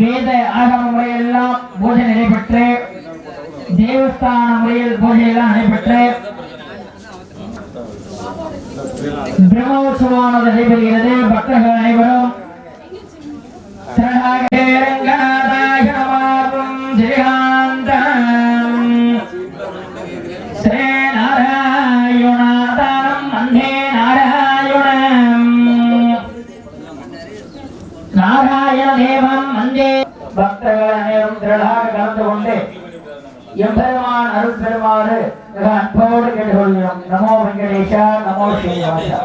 வேத ஆகம முறையெல்லாம் பூஜை நடைபெற்று தேவஸ்தான முறையில் பூஜையெல்லாம் நடைபெற்று. பிரம்மோற்சவமானது நடைபெறுகிறது. பக்தர்கள் அனைவரும் திரளாக தேவம் பக்தர்கள் அனைவரும் திரளாக கலந்து கொண்டு எம்பெருமான் அருள் பெறுமாறு மிக அன்போடு கேட்டுக்கொள்கிறோம். நமோ வெங்கடேஷா நமோ ஸ்ரீனிவாசா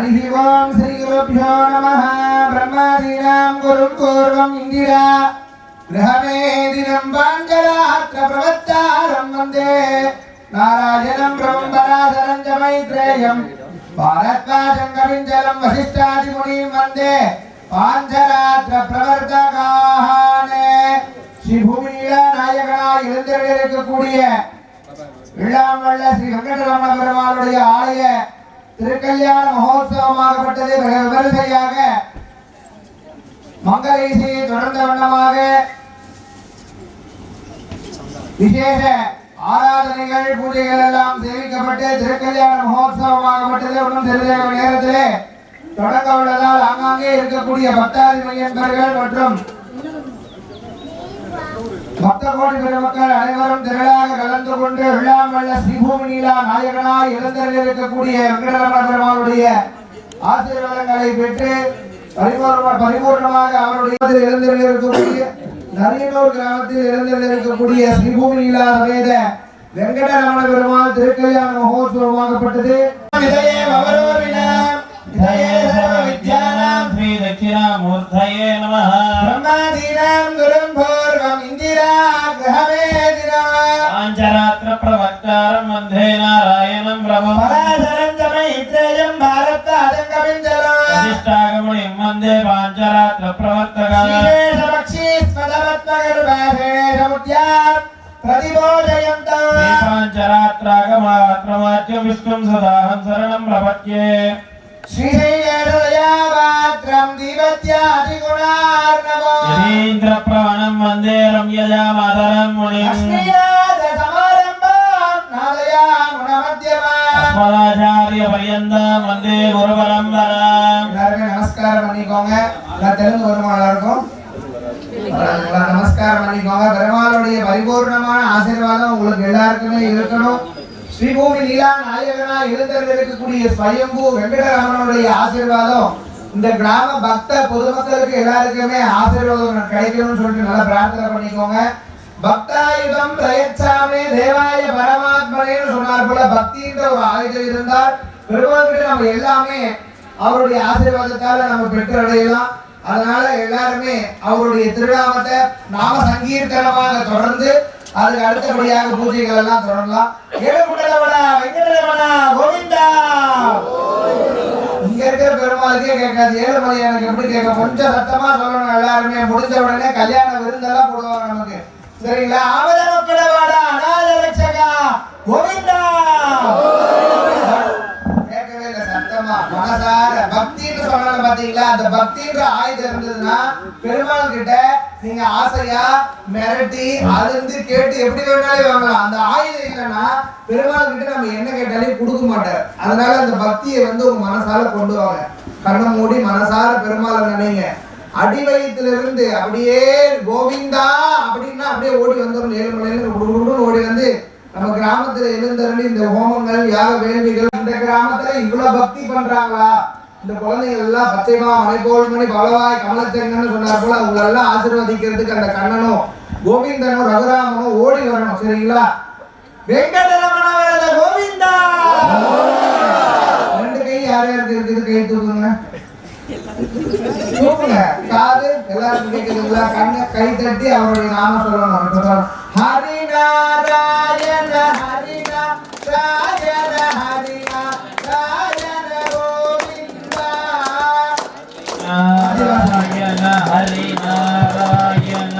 हरिः ओम् श्रीगुरुभ्यो नमः ब्रह्मादीनां गुरुं पूर्वम् इन्दिरा गृहमेदिनं पाञ्चरात्र प्रवत्तारं वन्दे नारायणं ब्रह्मराधरं च मैत्रेयम् भारद्वाजं कविञ्जलं वसिष्ठादिमुनिं वन्दे பாஞ்சராத்திர பிரவர்த்தகானே ஸ்ரீ பூமியில நாயகனாய் எழுந்திருக்கக்கூடிய இளவல்ல ஸ்ரீ வெங்கடரமண பெருமாளுடைய ஆலய திருக்கல்யாண மகோத்சவமாகப்பட்டது. மிக விமரிசையாக மங்கள இசையை தொடர்ந்த வண்ணமாக விசேஷ ஆராதனைகள் பூஜைகள் எல்லாம் சேவிக்கப்பட்டு திருக்கல்யாண மகோத்சவமாகப்பட்டது. ஒன்றும் சிறிது நேரத்திலே தொடங்க உள்ளதால் ஆங்காங்கே இருக்கக்கூடிய பக்தாதி மையன்பர்கள் மற்றும் பக்த கோடி பெருமக்கள் அனைவரும் திரளாக கலந்து கொண்டு விழாமல்ல ஸ்ரீபூமி நீலா நாயகனாய் இழந்தரில் இருக்கக்கூடிய வெங்கடரமண பெருமாளுடைய ஆசீர்வாதங்களை பெற்று பரிபூர்ண பரிபூர்ணமாக அவருடைய இழந்தரில் இருக்கக்கூடிய நரியனூர் கிராமத்தில் இழந்தரில் இருக்கக்கூடிய ஸ்ரீபூமி நீலா சமேத வெங்கடரமண பெருமாள் திருக்கல்யாண மகோத்சவமாகப்பட்டது. இதயே మలాధరంతమైత్రేయం భారత ఆటంకమించల అధిష్టాగముని మందే పాంచరాత్ర ప్రవర్తగా సమక్షీ స్మదమత్మగర్భాధే సముద్యా ప్రతిబోధయంత పాంచరాత్రాగమాత్రమాచ్య విష్ణుం సదాహం శరణం ప్రపత్యే శ్రీశైలయాత్రం వందే రమ్యజా మాతరం మునిం பாஸ்மதாச்சாரிய பரியந்தம் எல்லாருமே நமஸ்காரம் பண்ணிக்கோங்க. எல்லாம் தெலுங்கு பெருமாளா இருக்கும் நமஸ்காரம் பண்ணிக்கோங்க. பெருமாளுடைய பரிபூர்ணமான ஆசீர்வாதம் உங்களுக்கு எல்லாருக்குமே இருக்கணும். ஸ்ரீபூமி நீலா நாயகனா எழுந்திருந்திருக்கக்கூடிய ஸ்வயம்பு வெங்கடராமனுடைய ஆசீர்வாதம். இந்த கிராம பக்த பொதுமக்களுக்கு எல்லாருக்குமே ஆசீர்வாதம் கிடைக்கணும்னு சொல்லிட்டு நல்லா பிரார்த்தனை பண்ணிக்கோங்க. பக்தாயுதம் பிரயச்சாமே தேவாய பரமாத்மனேன்னு சொன்னார் போல பக்தின்ற ஒரு ஆயுதம் இருந்தால் பெருமாள்கிட்ட நம்ம எல்லாமே அவருடைய ஆசீர்வாதத்தால நம்ம பெற்று அடையலாம் அதனால எல்லாருமே அவருடைய திருவிழாவத்தை நாம சங்கீர்த்தனமாக தொடர்ந்து அதுக்கு அடுத்தபடியாக பூஜைகள் எல்லாம் தொடரலாம். ஏழுகுண்டலவனா வெங்கடரமணா கோவிந்தா! இங்க இருக்கிற பெருமாளுக்கே கேட்காது. ஏழுமலை எனக்கு எப்படி கேட்க கொஞ்சம் சத்தமா சொல்லணும். எல்லாருமே முடிஞ்ச உடனே கல்யாண விருந்தெல்லாம் போடுவாங்க நமக்கு. சரிங்களா? ஆமத மக்களவாடா. அநாத ரட்சகா கோவிந்தா. கேட்கவே இல்லை சத்தமா? மனசார பக்தின்னு சொன்னால பாத்தீங்களா அந்த பக்தின்ற ஆயுதம் இருந்ததுன்னா பெருமாள் கிட்ட நீங்க ஆசையா மிரட்டி அழுந்து கேட்டு எப்படி வேணாலும் வாங்கலாம். அந்த ஆயுதம் இல்லைன்னா பெருமாள் கிட்ட நம்ம என்ன கேட்டாலும் கொடுக்க மாட்டார். அதனால அந்த பக்தியை வந்து உங்க மனசால கொண்டு வாங்க. கண்ணை மூடி மனசார பெருமாளை நினைங்க. அடிவயத்திலிருந்து அப்படியே கோவிந்தா அப்படின்னா அப்படியே ஓடி வந்துடும் ஏழுமலைன்னு ஓடி வந்து நம்ம கிராமத்துல எழுந்தருளி இந்த ஹோமங்கள் யாக வேள்விகள் இந்த கிராமத்துல இவ்வளவு பக்தி பண்றாங்களா? இந்த குழந்தைங்க எல்லாம் பச்சைமா மலைபோல் மணி பலவாய் கமலச்சங்கன்னு சொன்னார் போல அவங்களை எல்லாம் ஆசீர்வதிக்கிறதுக்கு அந்த கண்ணனும் கோவிந்தனும் ரகுராமனும் ஓடி வரணும் சரிங்களா? வெங்கடரமண கோவிந்தா! ரெண்டு கை யார் யாருக்கு இருக்குது? கை தூக்குங்க. காது எல்லாருக்கும் கேக்குதுங்களா கண்ணை கை தட்டி அவருடைய நாம சொல்லணும். ஹரிநாராயண சொல்லணும். ஹரிநாராயண ஹரிநாராயண ஹரிநாராயண கோவிந்தா. ஹரிநாராயண ஹரிநாராயண.